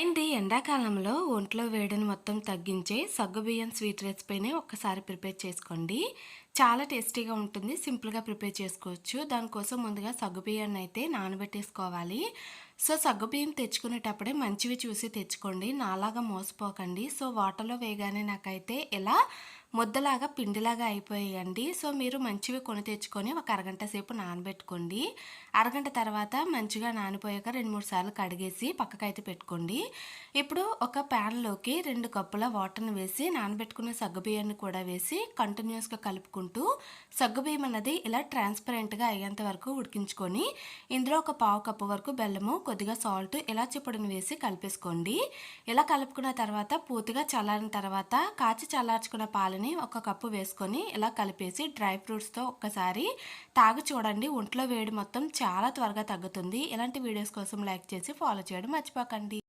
అయింది ఎండాకాలంలో ఒంట్లో వేడిని మొత్తం తగ్గించే సగ్గుబియ్యం స్వీట్ రెసిపీని ఒక్కసారి ప్రిపేర్ చేసుకోండి. చాలా టేస్టీగా ఉంటుంది. సింపుల్గా ప్రిపేర్ చేసుకోవచ్చు. దానికోసం ముందుగా సగ్గుబియ్యాన్ని అయితే నానబెట్టేసుకోవాలి. సో సగ్గుబియ్యం తెచ్చుకునేటప్పుడే మంచివి చూసి తెచ్చుకోండి. నాలాగా మోసపోకండి. సో వాటర్లో వేయగానే నాకైతే ఇలా ముద్దలాగా పిండిలాగా అయిపోయాయండి. సో మీరు మంచివి కొని తెచ్చుకొని ఒక అరగంట సేపు నానబెట్టుకోండి. అరగంట తర్వాత మంచిగా నానిపోయాక రెండు మూడు సార్లు కడిగేసి పక్కకైతే పెట్టుకోండి. ఇప్పుడు ఒక ప్యాన్లోకి రెండు కప్పుల వాటర్ని వేసి నానబెట్టుకున్న సగ్గుబియ్యాన్ని కూడా వేసి కంటిన్యూస్గా కలుపుకుంటూ సగ్గుబియ్యం అన్నది ఇలా ట్రాన్స్పరెంట్గా అయ్యేంత వరకు ఉడికించుకొని ఇందులో ఒక పావు కప్పు వరకు బెల్లము కొద్దిగా సాల్ట్ ఇలా చిప్పుడుని వేసి కలిపేసుకోండి. ఇలా కలుపుకున్న తర్వాత పూర్తిగా చల్లారిన తర్వాత కాచి చల్లార్చుకున్న పాలని ఒక కప్పు వేసుకొని ఇలా కలిపేసి డ్రై ఫ్రూట్స్తో ఒక్కసారి తాగి చూడండి. ఒంట్లో వేడి మొత్తం చాలా త్వరగా తగ్గుతుంది. ఇలాంటి వీడియోస్ కోసం లైక్ చేసి ఫాలో చేయడం మర్చిపోకండి.